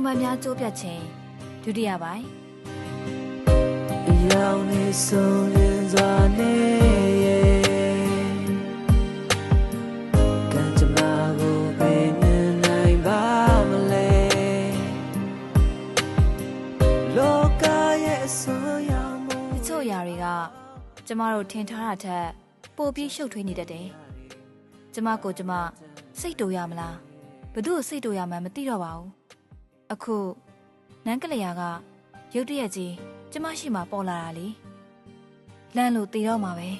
င်ပန်းများကျိုးပြတ်ခြင်းဒုတိယပိုင်းအယောင်နေဆုံးလင်းစွာနေရဲ့ကံကြမ္မာကိုဘယ်မြင်နိုင်ပါမလဲလောကရဲ့အဆိုးရောင်မှုတချို့အရာတွေကကျမတို့ထင်ထားတာထက်ပိုပြီးရှုပ်ထွေးနေတတ်တယ်ကျမကိုကျမစိတ်တူရမလားဘသူ့ကိုစိတ်တူရမှန်းမသိတော့ပါဘူး အခုနန်းကလေးယာကရုတ်တရက်ကြီးကျမရှိမှပေါ်လာတာလေလန့်လို့တေတော့မှာပဲ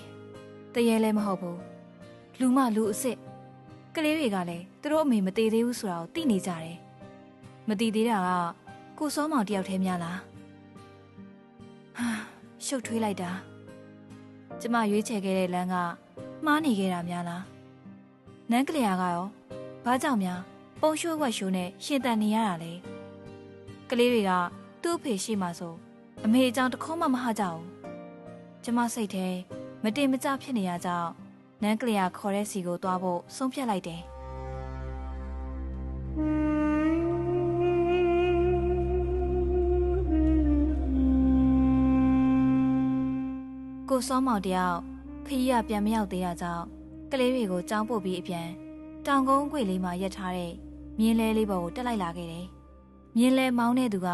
တရေလည်းမဟုတ်ဘူးလူမလူအစ်စ်ကလေးတွေကလည်းသူတို့အမေမသေးသေးဘူးဆိုတာကိုသိနေကြတယ်မသိသေးတာကကိုစောမောင်တယောက်တည်းများလားဟာရှုပ်ထွေးလိုက်တာကျမရွေးချယ်ခဲ့တဲ့လမ်းကမှားနေခဲ့တာများလားနန်းကလေးယာကရောဘာကြောင့်များပုံရှိုးဝက်ရှိုးနဲ့ရှင်တန်နေရတာလဲ ကလေးတွေကသူ့အဖေရှိမှဆိုအမေအကြောင်းတစ်ခေါမှမဟကြဘူးကျမစိတ်ထဲမတင်မကျဖြစ်နေရကြောင်းနန်းကလေးယာခေါ်တဲ့စီကိုသွားဖို့ဆုံးဖြတ်လိုက်တယ်ကိုစောမောင်တယောက်ခရီးရပြန်မရောက်သေးတာကြောင့်ကလေးတွေကိုကြောင်းပို့ပြီးအပြန်တောင်ကုန်းခွေလေးမှာရက်ထားတဲ့မြင်းလဲလေးပေါ်ကိုတက်လိုက်လာခဲ့တယ်။ မြင်းလဲမောင်းတဲ့သူက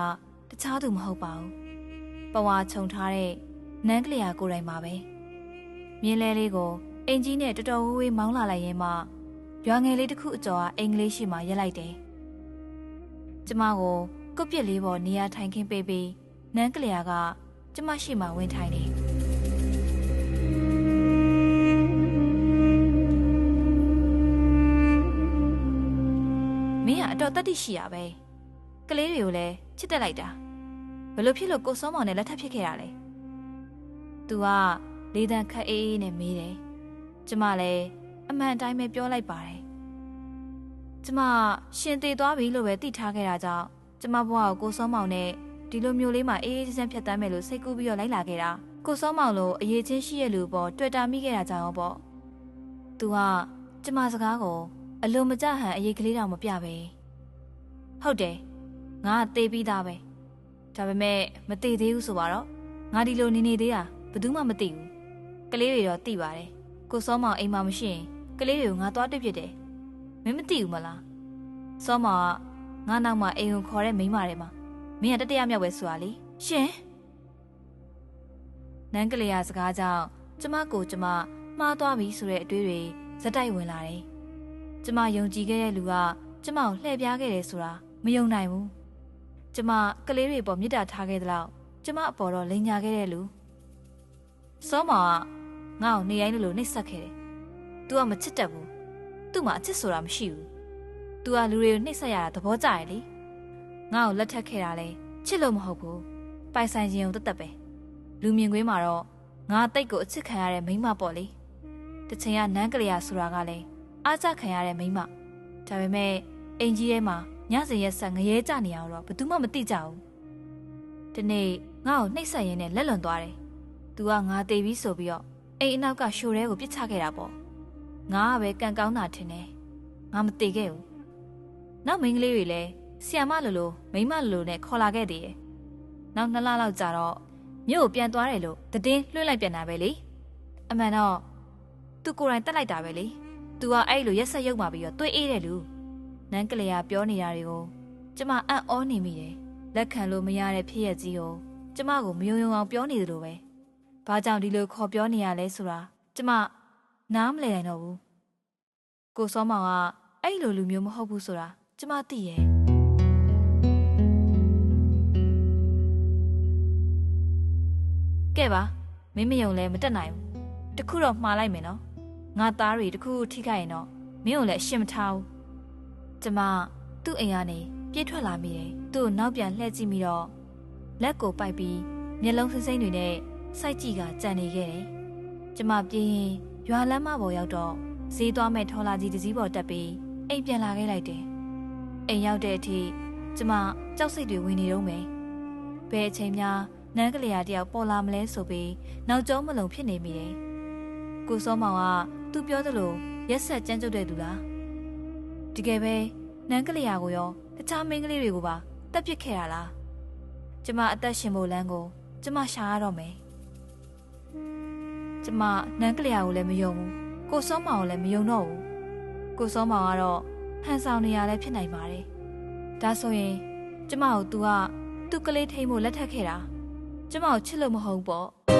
တခြားသူမဟုတ်ပါဘူး။ပဝါခြုံထားတဲ့နန်းကလေးယာကိုယ်တိုင်ပါပဲ။မြင်းလဲလေးကိုအင်ကြီးနဲ့တော်တော်ဝေးဝေးမောင်းလာလိုက်ရင်မှရွာငယ်လေးတစ်ခုအကျော်ကအင်္ဂလိပ်ရှိမှရက်လိုက်တယ်။ကျမကိုကုတ်ပြစ်လေးပေါ်နေရာထိုင်ခင်းပေးပြီးနန်းကလေးယာကကျမရှိမှဝင်ထိုင်တယ်။မင်းကအတော်တတ်သိရှိရပဲ ကလေးတွေကိုလည်းချစ်တက်လိုက်တာဘလို့ဖြစ်လို့ကိုစောမောင်နဲ့လက်ထပ်ဖြစ်ခဲ့တာလဲ तू ကလေးတန်းခက်အေးအေးနဲ့မေးတယ်ကျမလည်းအမှန်အတိုင်းပဲပြောလိုက်ပါတယ်ကျမရှင်သေးသွားပြီလို့ပဲသိထားခဲ့တာကြောင့်ကျမဘဝကိုကိုစောမောင်နဲ့ဒီလိုမျိုးလေးမှာအေးအေးချမ်းချမ်းဖြတ်တမ်းမယ်လို့စိတ်ကူးပြီးတော့လိုက်လာခဲ့တာကိုစောမောင်လိုအရေးချင်းရှိရဲ့လူပေါ်တွေ့တာမိခဲ့တာကြောင့်ပေါ့ तू ကကျမစကားကိုအလိုမကျဟန်အရေးကလေးတောင်မပြပဲဟုတ်တယ် ငါကတေးပြီးသားပဲဒါပေမဲ့မတေးသေးဘူးဆိုပါတော့ငါဒီလိုနေနေသေးတာဘယ်သူမှမသိဘူးကလေးတွေတော့သိပါတယ်ကိုစောမောင်အိမ်မှာမရှိရင်ကလေးတွေကိုငါသွားတွေ့ဖြစ်တယ်မင်းမသိဘူးမလားစောမောင်ကငါနောက်မှာအိမ်ကိုခေါ်တဲ့မိန်းမတွေမှာမင်းကတတရမြောက်ပဲဆိုတာလေရှင်နန်းကလေးရစကားကြောင့်ကျမကိုကျမမှားသွားပြီဆိုတဲ့အတွေးတွေဇက်တိုက်ဝင်လာတယ်ကျမယုံကြည်ခဲ့တဲ့လူကကျမကိုလှည့်ပြားခဲ့တယ်ဆိုတာမယုံနိုင်ဘူး ကျမကလေးတွေပေါ်မေတ္တာထားခဲ့သလောက်ကျမအပေါ်တော့လိန်ညာခဲ့တဲ့လူစောမောင်ကငါ့ကိုနေရိုင်းလို့လို့နှိပ်စက်ခဲ့တယ်။ तू ကမချစ်တတ်ဘူး။ तू မှာအချစ်ဆိုတာမရှိဘူး။ तू ကလူတွေကိုနှိပ်စက်ရတာသဘောကျရဲ့လေ။ငါ့ကိုလက်ထပ်ခဲ့တာလဲချစ်လို့မဟုတ်ဘူး။ပိုင်ဆိုင်ခြင်းုံတသက်ပဲ။လူမြင်ကွင်းမှာတော့ငါတိတ်ကိုအချစ်ခံရတဲ့မိန်းမပေါ့လေ။တစ်ချိန်ကနန်းကလေးရဆိုတာကလည်း အားကျခံရတဲ့မိန်းမဒါပေမဲ့အိမ်ကြီးထဲမှာ ညစဉ်ရက်ဆက်ငရဲကြနေရတော့ဘယ်သူမှမသိကြဘူးဒီနေ့ငါ့ကိုနှိပ်စက်ရင်းနဲ့လက်လွန်သွားတယ်သူကငါတေးပြီးဆိုပြီးတော့အိမ်အနောက်ကရှိုတဲကိုပြစ်ချခဲ့တာပေါ့ငါကပဲကံကောင်းတာထင်တယ်ငါမတေခဲ့ဘူးနောက်မိန်းကလေးတွေလည်းဆီယမလိုလိုမိန်းမလိုလိုနဲ့ခေါ်လာခဲ့သေးတယ်နောက်နှစ်လလောက်ကြာတော့မြို့ကိုပြန်သွားတယ်လို့တည်င်းလွှင့်လိုက်ပြန်တာပဲလေအမှန်တော့သူကိုယ်တိုင်တက်လိုက်တာပဲလေ तू ကအဲ့လိုရက်ဆက်ရုပ်มาပြီးတော့တွေးအေးတယ်လူ နန်းကလေးကပြောနေတာတွေကိုကျမအံ့ဩနေမိတယ်လက်ခံလို့မရတဲ့ဖြစ်ရက်ကြီးကိုကျမကိုမယုံယုံအောင်ပြောနေသလိုပဲဘာကြောင့်ဒီလိုခေါ်ပြောနေရလဲဆိုတာကျမနားမလည်နိုင်တော့ဘူးကိုစောမောင်ကအဲ့လိုလူမျိုးမဟုတ်ဘူးဆိုတာကျမသိရဲ့ကဲပါမင်းမယုံလဲမတက်နိုင်ဘူးတခုတော့မှားလိုက်မယ်နော်ငါသားတွေတခုခုထိခိုက်ရင်တော့မင်းကိုလည်းအရှင်းမထားဘူး ကျမသူ့အိမ်ကနေပြေးထွက်လာမိတယ်သူ့ကိုနောက်ပြန်လှည့်ကြည့်ပြီးတော့လက်ကိုပိုက်ပြီးမျက်လုံးစိမ့်စိမ့်တွေနဲ့စိုက်ကြည့်ကကြံနေခဲ့တယ်ကျမပြေးရင်ရွာလမ်းမပေါ်ရောက်တော့ဈေးသွားမဲ့ထော်လာကြီးတစ်စီးပေါ်တက်ပြီးအိမ်ပြန်လာခဲ့လိုက်တယ်အိမ်ရောက်တဲ့အထိကျမကြောက်စိတ်တွေဝင်နေတော့မယ်ဘယ်အချိန်များနန်းကလေးရတယောက်ပေါ်လာမလဲဆိုပြီးနောက်ကျောမလုံဖြစ်နေမိတယ်ကိုစောမောင်ကသူပြောသလိုရက်ဆက်ကြမ်းကြုတ်တဲ့သူလား တကယ်ပဲနန်းကလေးယာကိုရောတခြားမိန်းကလေးတွေကိုပါတတက်ပစ်ခဲ့တာလားကျမအသက်ရှင်ဖို့လမ်းကို ကျမရှာရတော့မယ်ကျမနန်းကလျာကိုလည်းမယုံဘူးကိုစောမောင်ကိုလည်းမယုံတော့ဘူးကိုစောမောင်ကတော့ဟန်ဆောင်နေရလဲဖြစ်နိုင်ပါတယ်ဒါဆိုရင် ကျမကို तू ကသူ့ကလေးထိန်ဖို့လက်ထပ်ခဲ့တာကျမကိုချစ်လို့မဟုတ်ဘူးပေါ့